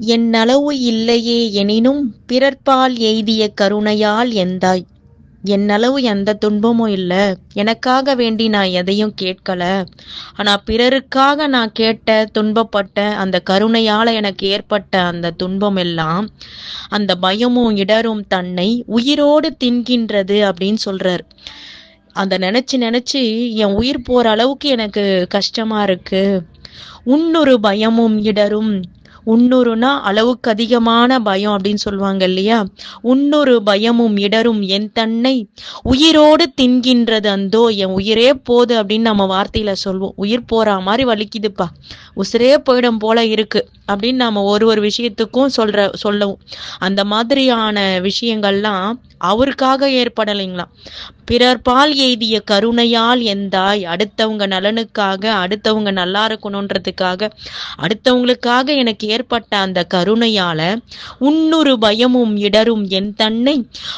என்னளவு இல்லையே எனினும் பிறர்பால் எய்திய கருணையால் எந்தாய்? என்னளவு எந்த துன்பமும் இல்லை எனக்காக வேண்டி நான் எதையும் கேட்கல. ஆனா பிறருக்காக நான் கேட்ட துன்பப்பட்ட அந்த கருணையால எனக்கு ஏற்பட்ட அந்த துன்பம் எல்லாம் அந்த பயமும் இடரும் தன்னை உயிரோடு தின்கின்றது அப்படின்னு சொல்றார். அந்த நினைச்சு நினைச்சு என் உயிர் போற அளவுக்கு எனக்கு கஷ்டமா இருக்கு. உன்னொரு பயமும் இடரும் உன்னொருனா அளவுக்கு அதிகமான பயம் அப்படின்னு சொல்லுவாங்க இல்லையா? உன்னொரு பயமும் இடரும் என் தன்னை. உயிரோடு தின்கின்றது அந்தோ என் உயிரே போது அப்படின்னு நம்ம வார்த்தையில சொல்வோம். உயிர் போற மாதிரி வலிக்குதுப்பா. உசிரே போயிடும் போல இருக்கு அப்படின்னு நாம ஒரு ஒரு விஷயத்துக்கும் சொல்ற சொல்லவும். அந்த மாதிரியான விஷயங்கள்லாம் அவருக்காக ஏற்படலைங்களாம் பிறர் பால் எய்திய கருணையால் எந்தாய்? அடுத்தவங்க நலனுக்காக அடுத்தவங்க நல்லா இருக்கணுன்றதுக்காக அடுத்தவங்களுக்காக எனக்கு ஏற்பட்ட அந்த கருணையால உன்னொரு பயமும் இடரும் என் தன்னை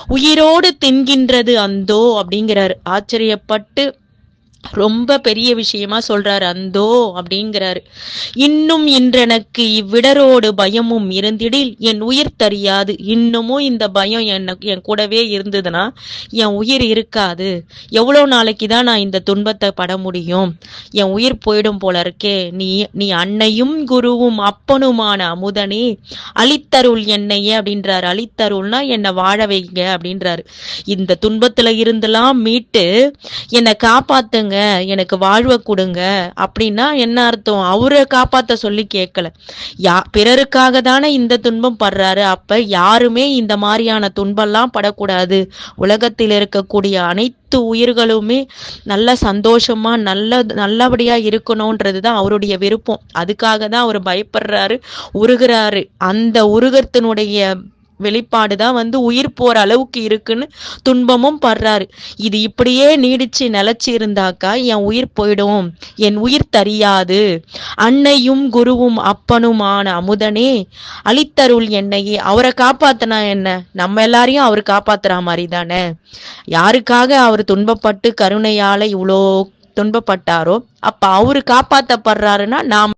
உயிரோடு தின்கின்றது அந்தோ அப்படிங்கிறார். ஆச்சரியப்பட்டு ரொம்ப பெரிய விஷயமா சொல்றாரு அந்தோ அப்படிங்கிறாரு. இன்னும் இன்றெனக்கு இவ்விடரோடு பயமும் இருந்திடில் என் உயிர் தெரியாது இன்னமும் இந்த பயம் என்ன என் கூடவே இருந்ததுன்னா என் உயிர் இருக்காது. எவ்வளோ நாளைக்கு தான் நான் இந்த துன்பத்தை பட முடியும்? என் உயிர் போயிடும் போல இருக்கே. நீ நீ அன்னையும் குருவும் அப்பனுமான அமுதனே. அழித்தருள் என்னையே அப்படின்றாரு. அழித்தருள்னா என்னை வாழ வைங்க அப்படின்றாரு. இந்த துன்பத்துல இருந்தெல்லாம் மீட்டு என்னை காப்பாத்துங்க எனக்கு வாழ்வை கொடுங்க அப்படின்னா என்ன அர்த்தம்? அவரை காப்பாத்த சொல்லி கேட்கல. யா பிறருக்காக தானே இந்த துன்பம் படுறாரு. அப்ப யாருமே இந்த மாதிரியான துன்பம்லாம் படக்கூடாது. உலகத்தில் இருக்கக்கூடிய அனைத்து உயிர்களுமே நல்ல சந்தோஷமா நல்ல நல்லபடியா இருக்கணும்ன்றது தான் அவருடைய விருப்பம். அதுக்காக தான் அவர் பயப்படுறாரு உருகிறாரு. அந்த உருகத்தினுடைய வெளிப்பாடு தான் வந்து உயிர் போற அளவுக்கு இருக்குன்னு துன்பமும் படுறாரு. இது இப்படியே நீடிச்சு நிலைச்சு இருந்தாக்கா என் உயிர் போயிடும். என் உயிர் தரியாது. அன்னையும் குருவும் அப்பனுமான அமுதனே அழித்தருள் என்னையே. அவரை காப்பாத்தனா என்ன? நம்ம எல்லாரையும் அவர் காப்பாத்துற மாதிரி தானே. யாருக்காக அவர் துன்பப்பட்டு கருணையால இவ்வளோ துன்பப்பட்டாரோ அப்ப அவரு காப்பாத்தப்படுறாருன்னா நாம்